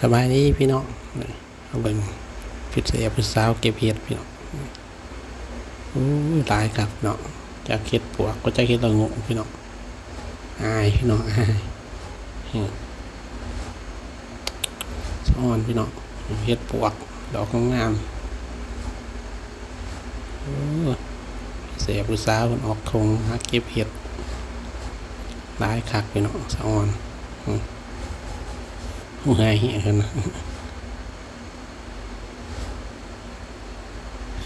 สบายดีพี่น้องเอาเบิ่งพิเศษพิสาวเก็บเห็ดพี่น้องอู้ยหลายครับเนาะจากเห็ดปวกก็จะเห็ดละงงพี่น้องอายพี่น้องอายซ้อนพี่น้องเห็ดปวก ดอกงามเสียผู้สาวมันออกทงหาเก็บเห็ดหลายคักพี่น้องซ้อนอืม หูหายเหี้ยกันนะ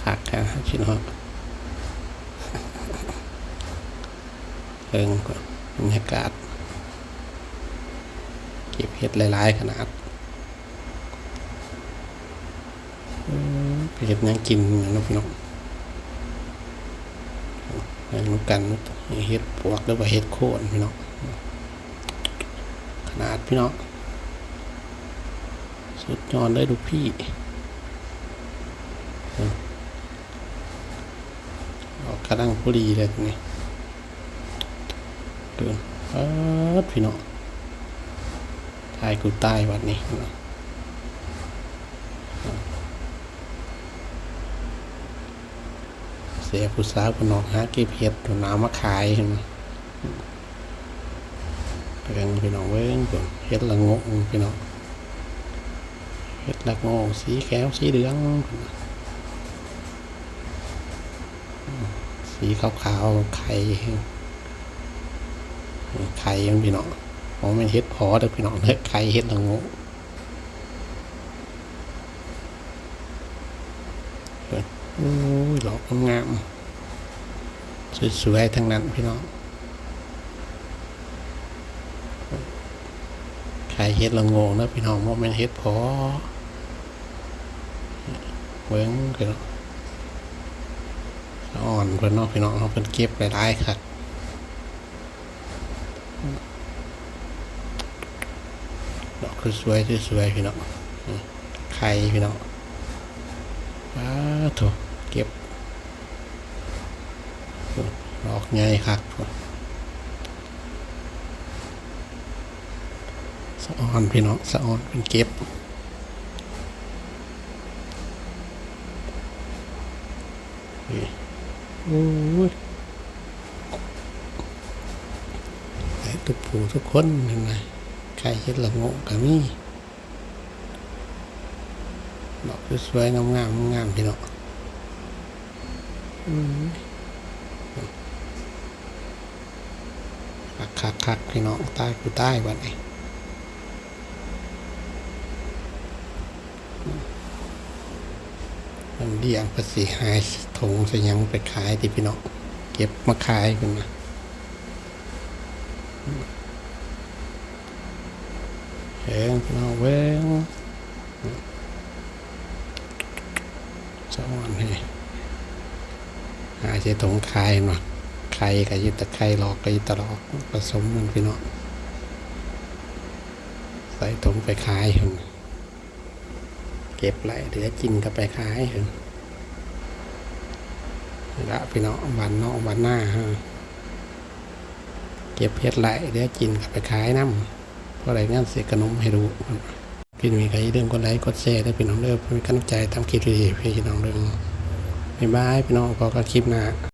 ขาดกันพี่น้องเอิงกว่าบรรยากาศ เก็บเห็ดหลายๆขนาดเห็ดยังกินอย่างนั้นพี่น้องเอิงนุกันเห็ดปวกหรือว่าเห็ดโคนพี่น้องขนาดพี่น้อง สุดยอดเลยดูพี่ออกกระดังพอดีเลยตรงนี้ดูเออพี่น้องตายกูตายวันนี้เสียผู้สาวคนนอกหาเก็บเห็ดตัวน้ำมาขายเห็นไหมเรื่องพี่น้องเว้งก่อนเห็ดละงงพี่น้อง เห็ดละโงงสีแก้วสีเหลือง สีขาวๆไข่ไข่ยังพี่น้องผมเป็นเห็ดพอเด้อพี่น้องเห็ดไข่เห็ดละโงงโอ้ยดอกงามสวยๆทั้งนั้นพี่น้องไข่เห็ดละงงนะพี่น้องว่าเป็นเห็ดพอ เบิ้งพี่น้องอ่อนเพิ่นเนาะพี่น้องเขาเพิ่นเก็บหลายๆครับดอกคือสวยๆสวยพี่น้องไข่พี่น้องอ้าโถเก็บดอกใหญ่ครับสะออนพี่น้องสะออนเป็นเก็บ โอ้ยไอ้ทุกผู้ทุกคนเห็นไหมใครเห็นละโงงก็มีดอกสวยๆงามงามๆงามพี่น้องคักคักคักๆพี่น้องใต้กูใต้วันนี้ มันเดียงภาษีหายถุงสยังไปขายที่พี่น้องเก็บมาขายกันนะเฮ้งพี่น้องเว้งสวรรค์ให้หาใช้ถุงขายมาไข่กับยิตะไข่หลอกกับยิตะหลอกผสมมันพี่น้องใส่ถุงไปขายกัน เก็บไรเดี๋ยวกินก็ไปขายกันละพี่น้องวันนอกวันหน้าฮะเก็บเพชรไหลเดี๋ยวกินกับไปขายน้ำเพราะอะไรงั้นเสียขนมให้ดูพี่มีใครเรื่องกดไลค์กดแชร์ได้พี่น้องเด้อเพื่อเป็นกำลังใจทำคลิปดีๆพี่น้องเรื่องบ๊ายบายพี่น้องพอกันคลิปหน้า